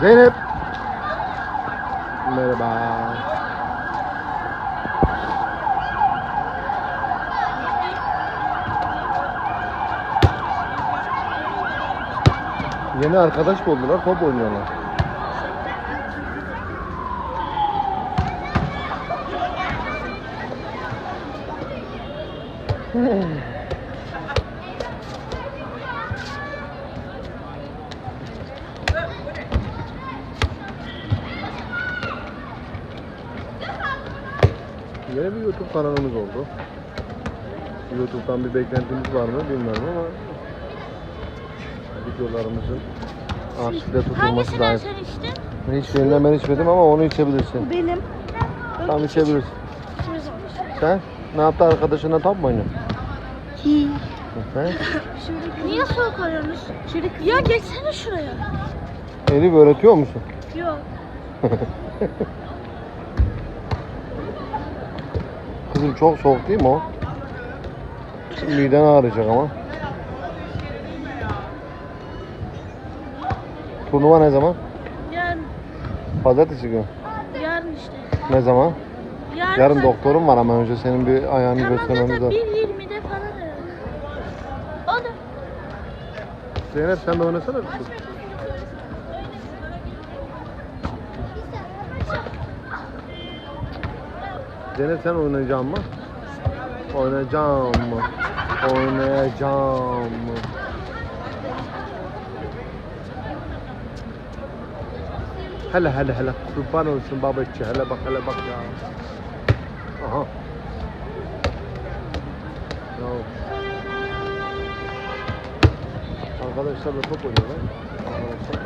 Zeynep. Merhaba. Yeni arkadaş buldular, top oynuyorlar. Yeni bir YouTube kanalımız oldu. YouTube'dan bir beklentimiz var mı bilmiyorum ama videolarımızın arşivde tutulması Hangisinden lazım. sen içtin? Hiçbirinden ben içmedim ama onu içebilirsin. Benim. Tam içebilirsin. Sen ne yaptı arkadaşına top mu oynuyorsun? Sen? Niye soğuk arıyorsunuz? Ya geçsene şuraya. Elif öğretiyor musun? Yok. Kızım çok soğuk değil mi o? Miden ağrıyacak ama. Turnuva ne zaman? Yarın, Pazartesi günü. yarın işte. Ne zaman? Yarın, Yarın doktorum var ama önce senin bir ayağını Tamam göstermemiz lazım. 1.20'de falan. O da. Zeynep sen de oynasana bir şey. Zeynep sen oynayacağım mı? Oynayacağım mı? Oynayacağım mı? Hele hele hele kurban olsun babacı hele bak hele bak ya. Aha. Ya. Arkadaşlarla top oynuyorlar. Arkadaşlar.